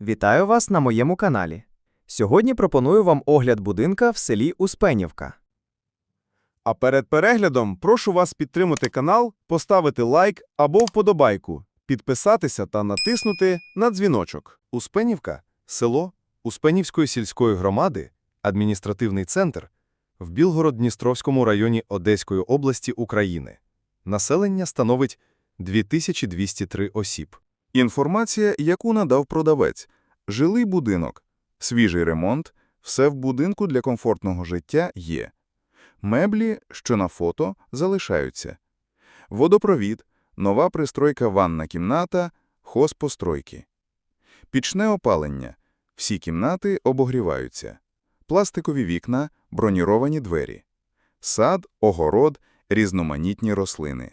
Вітаю вас на моєму каналі. Сьогодні пропоную вам огляд будинка в селі Успенівка. А перед переглядом прошу вас підтримати канал, поставити лайк або вподобайку, підписатися та натиснути на дзвіночок. Успенівка – село Успенівської сільської громади, адміністративний центр в Білгород-Дністровському районі Одеської області України. Населення становить 2203 осіб. Інформація, яку надав продавець. Жилий будинок, свіжий ремонт, все в будинку для комфортного життя є. Меблі, що на фото, залишаються. Водопровід, нова пристройка ванна кімната, хозпостройки. Пічне опалення. Всі кімнати обогріваються. Пластикові вікна, броніровані двері. Сад, огород, різноманітні рослини.